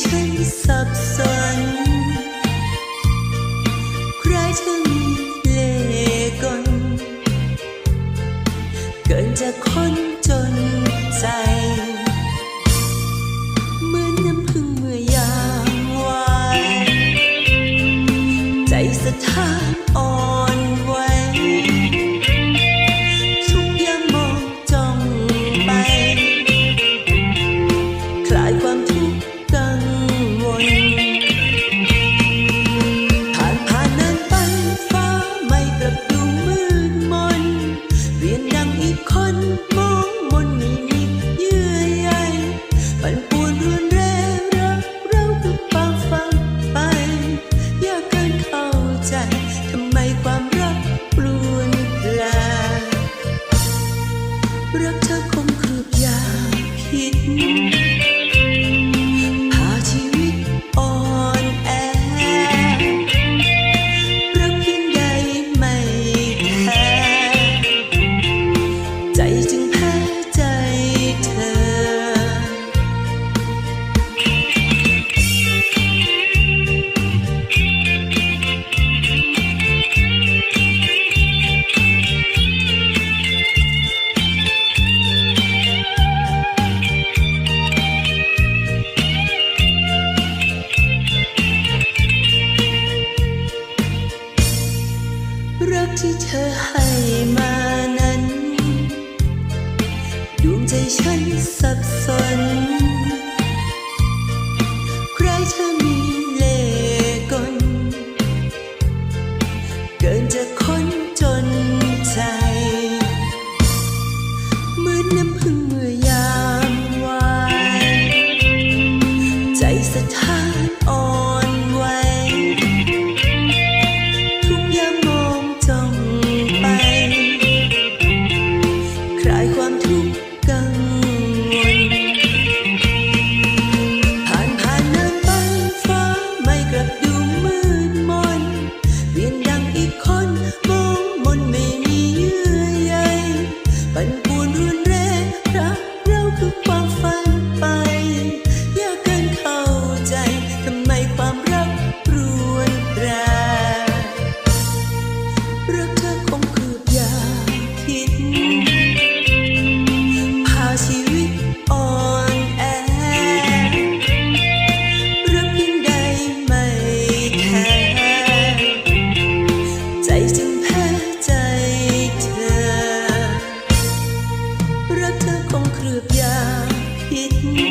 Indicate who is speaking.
Speaker 1: ฉันสับสนใครช่างเล่กลเกินจากคน คนมองบนไม่มียื่อใยปั่ป่วนรุนรักเราคือความฝันไปยากเกินเข้าใจทำไมความรักปลวนแปลรักเธอคงคืบยาผิด เธอให้มานั้น ดวงใจฉันสับสน ใครเธอมี Sai